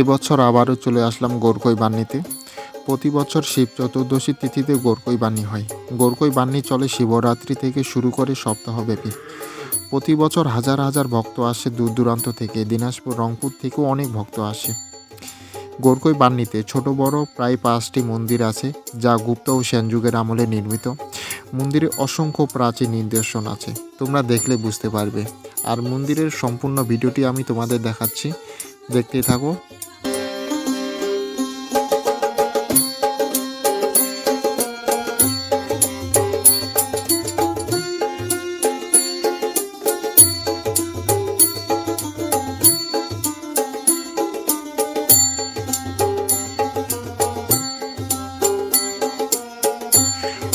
এবছর আবারও চলে আসলাম গোরকই বান্নিতে। প্রতি বছর শিব চতুর্দশী তিথিতে গোরকই বান্নি হয়। গোরকই বান্নি চলে শিবরাত্রি থেকে শুরু করে সপ্তাহব্যাপী। প্রতি বছর হাজার হাজার ভক্ত আসে দূর দূরান্ত থেকে, দিনাজপুর, রংপুর থেকেও অনেক ভক্ত আসে। গোরকই বান্নিতে ছোট বড় প্রায় পাঁচটি মন্দির আছে, যা গুপ্ত ও সেন যুগের আমলে নির্মিত। মন্দিরে অসংখ্য প্রাচীন নিদর্শন আছে, তোমরা দেখলে বুঝতে পারবে। আর মন্দিরের সম্পূর্ণ ভিডিওটি আমি তোমাদের দেখাচ্ছি। দেখতে থাকো।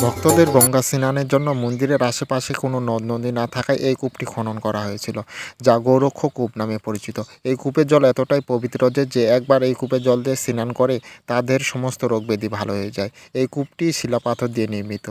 ভক্তদের গঙ্গা স্নানের জন্য মন্দিরের আশেপাশে কোনো নদ নদী না থাকায় এই কূপটি খনন করা হয়েছিল, যা গৌরক্ষ কূপ নামে পরিচিত। এই কূপের জল এতটাই পবিত্র যে যে একবার এই কূপের জল দিয়ে স্নান করে তাদের সমস্ত রোগ ব্যাধি ভালো হয়ে যায়। এই কূপটি শিলাপাথর দিয়ে নির্মিত।